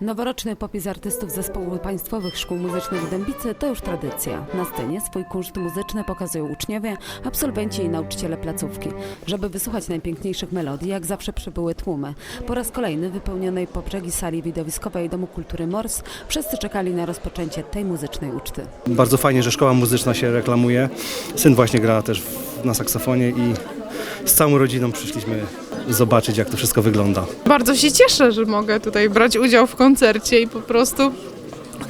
Noworoczny popis artystów zespołu państwowych szkół muzycznych w Dębicy to już tradycja. Na scenie swój kunszt muzyczny pokazują uczniowie, absolwenci i nauczyciele placówki. Żeby wysłuchać najpiękniejszych melodii, jak zawsze przybyły tłumy. Po raz kolejny wypełnionej po brzegi sali widowiskowej Domu Kultury Mors wszyscy czekali na rozpoczęcie tej muzycznej uczty. Bardzo fajnie, że szkoła muzyczna się reklamuje. Syn właśnie gra też na saksofonie i z całą rodziną przyszliśmy zobaczyć, jak to wszystko wygląda. Bardzo się cieszę, że mogę tutaj brać udział w koncercie i po prostu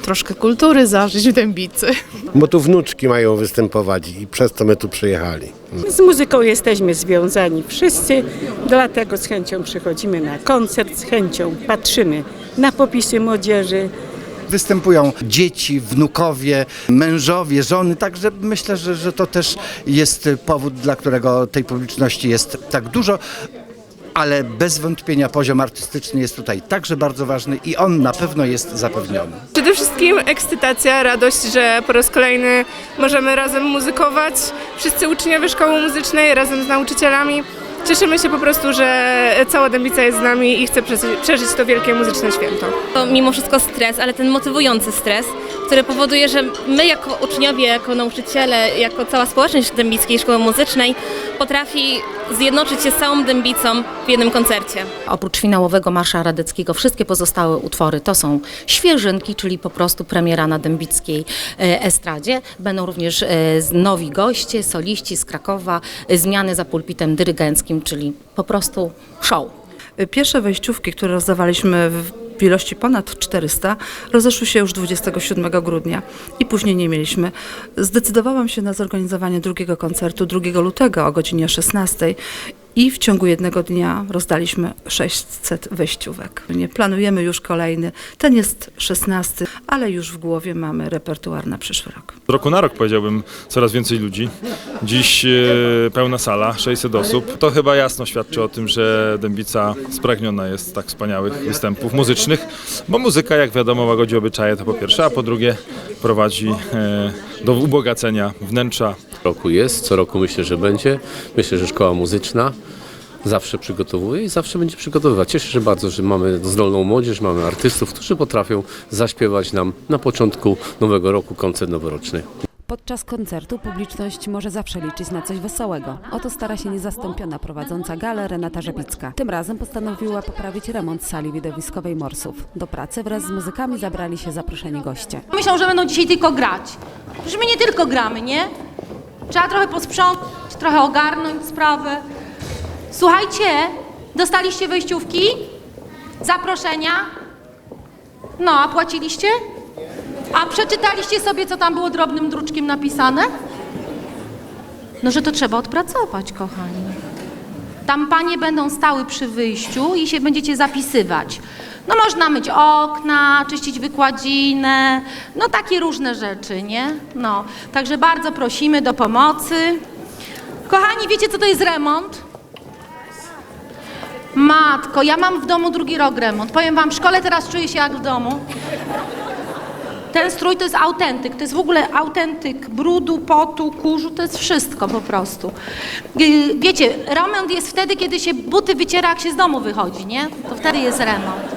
troszkę kultury zażyć w Dębicy. Bo tu wnuczki mają występować i przez to my tu przyjechali. Z muzyką jesteśmy związani wszyscy, dlatego z chęcią przychodzimy na koncert, z chęcią patrzymy na popisy młodzieży. Występują dzieci, wnukowie, mężowie, żony, także myślę, że, że to też jest powód, dla którego tej publiczności jest tak dużo. Ale bez wątpienia poziom artystyczny jest tutaj także bardzo ważny i on na pewno jest zapewniony. Przede wszystkim ekscytacja, radość, że po raz kolejny możemy razem muzykować. Wszyscy uczniowie szkoły muzycznej razem z nauczycielami. Cieszymy się po prostu, że cała Dębica jest z nami i chce przeżyć- to wielkie muzyczne święto. To mimo wszystko stres, ale ten motywujący stres, który powoduje, że my jako uczniowie, jako nauczyciele, jako cała społeczność Dębickiej Szkoły Muzycznej potrafi zjednoczyć się z całą Dębicą w jednym koncercie. Oprócz finałowego Marsza Radeckiego wszystkie pozostałe utwory to są świeżynki, czyli po prostu premiera na dębickiej e, estradzie. Będą również e, nowi goście, soliści z Krakowa, e, zmiany za pulpitem dyrygenckim, czyli po prostu show. Pierwsze wejściówki, które rozdawaliśmy w ilości ponad 400, rozeszły się już 27 grudnia i później nie mieliśmy. Zdecydowałam się na zorganizowanie drugiego koncertu 2 lutego o godzinie 16 i w ciągu jednego dnia rozdaliśmy 600 wejściówek. Nie planujemy już kolejny, ten jest 16, ale już w głowie mamy repertuar na przyszły rok. Z roku na rok powiedziałbym coraz więcej ludzi. Dziś e, pełna sala, 600 osób. To chyba jasno świadczy o tym, że Dębica spragniona jest tak wspaniałych występów muzycznych, bo muzyka, jak wiadomo, łagodzi obyczaje to po pierwsze, a po drugie prowadzi e, do ubogacenia wnętrza roku jest, co roku myślę, że będzie. Myślę, że szkoła muzyczna zawsze przygotowuje i zawsze będzie przygotowywać. Cieszę się bardzo, że mamy zdolną młodzież, mamy artystów, którzy potrafią zaśpiewać nam na początku nowego roku koncert noworoczny. Podczas koncertu publiczność może zawsze liczyć na coś wesołego. Oto stara się niezastąpiona prowadząca galę Renata Żebicka. Tym razem postanowiła poprawić remont sali widowiskowej Morsów. Do pracy wraz z muzykami zabrali się zaproszeni goście. Myślą, że będą dzisiaj tylko grać. Że my nie tylko gramy, nie? Trzeba trochę posprzątać, trochę ogarnąć sprawę. Słuchajcie, dostaliście wejściówki? Zaproszenia? No, a płaciliście? A przeczytaliście sobie, co tam było drobnym druczkiem napisane? No, że to trzeba odpracować, kochani. Tam panie będą stały przy wyjściu i się będziecie zapisywać. No można myć okna, czyścić wykładzinę, no takie różne rzeczy, nie? No, także bardzo prosimy do pomocy. Kochani, wiecie co to jest remont? Matko, ja mam w domu drugi rok remont. Powiem wam, w szkole teraz czuję się jak w domu. Ten strój to jest autentyk, to jest w ogóle autentyk brudu, potu, kurzu, to jest wszystko po prostu. Yy, Wiecie, remont jest wtedy, kiedy się buty wyciera, jak się z domu wychodzi, nie? To wtedy jest remont.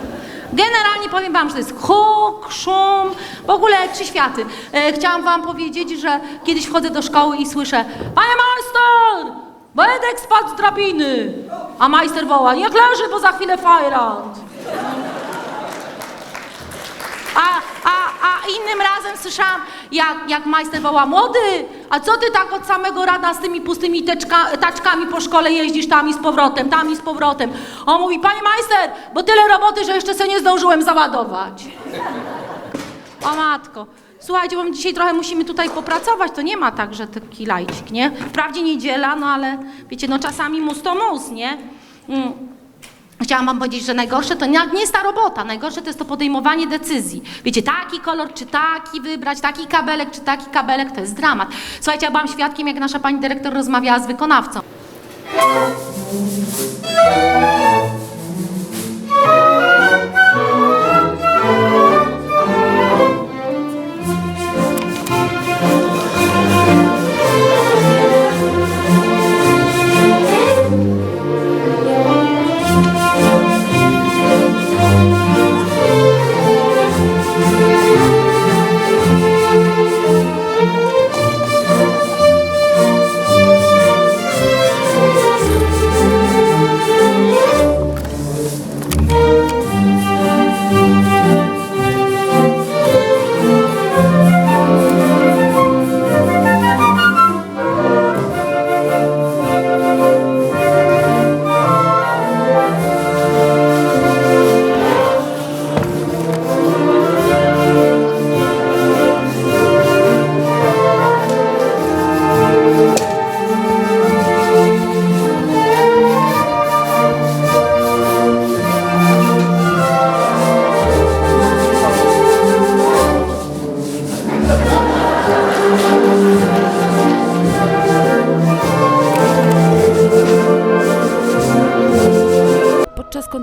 Generalnie powiem wam, że to jest huk, szum, w ogóle trzy światy. E, chciałam wam powiedzieć, że kiedyś wchodzę do szkoły i słyszę Panie majster, Wojtek spadł z drabiny. A majster woła, niech leży, bo za chwilę fajrant. A, a, a innym razem słyszałam, jak, jak majster woła, młody, a co ty tak od samego rana z tymi pustymi teczka, taczkami po szkole jeździsz tam i z powrotem, tam i z powrotem? On mówi, panie majster, bo tyle roboty, że jeszcze sobie nie zdążyłem załadować. O matko. Słuchajcie, bo my dzisiaj trochę musimy tutaj popracować, to nie ma tak, że taki lajcik, nie? Wprawdzie niedziela, no ale wiecie, no czasami mus to mus, nie? Mm. Chciałam wam powiedzieć, że najgorsze to nie, jest ta robota, najgorsze to jest to podejmowanie decyzji. Wiecie, taki kolor, czy taki wybrać, taki kabelek, czy taki kabelek, to jest dramat. Słuchajcie, ja byłam świadkiem, jak nasza pani dyrektor rozmawiała z wykonawcą.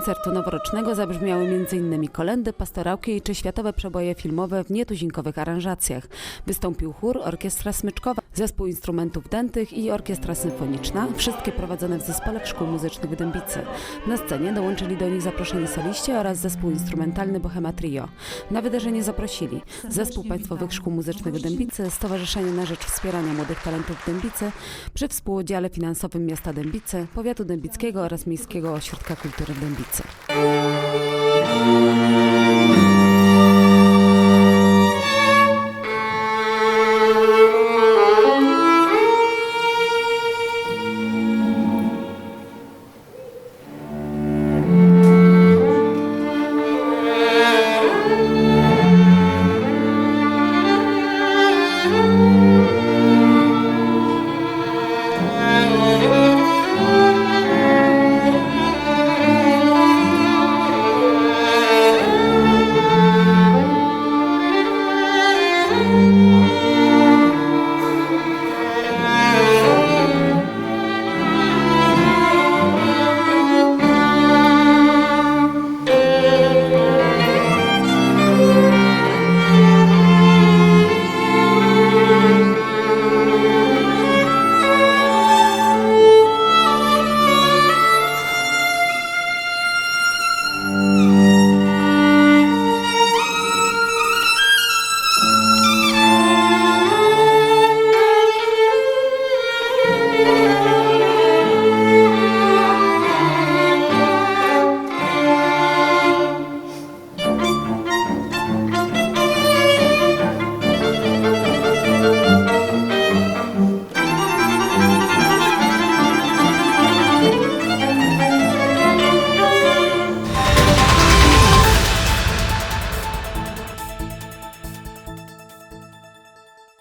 Koncertu noworocznego zabrzmiały m.in. kolendy, pastorałki czy światowe przeboje filmowe w nietuzinkowych aranżacjach. Wystąpił chór, orkiestra smyczkowa, zespół instrumentów dętych i orkiestra symfoniczna, wszystkie prowadzone w zespole szkół muzycznych w Dębicy. Na scenie dołączyli do nich zaproszeni soliści oraz zespół instrumentalny Bohema Trio. Na wydarzenie zaprosili Zespół Państwowych Szkół Muzycznych w Dębicy, Stowarzyszenie na Rzecz Wspierania Młodych Talentów w Dębicy, przy współudziale finansowym miasta Dębicy, Powiatu Dębickiego oraz Miejskiego Ośrodka Kultury w Dębicy. Polsce.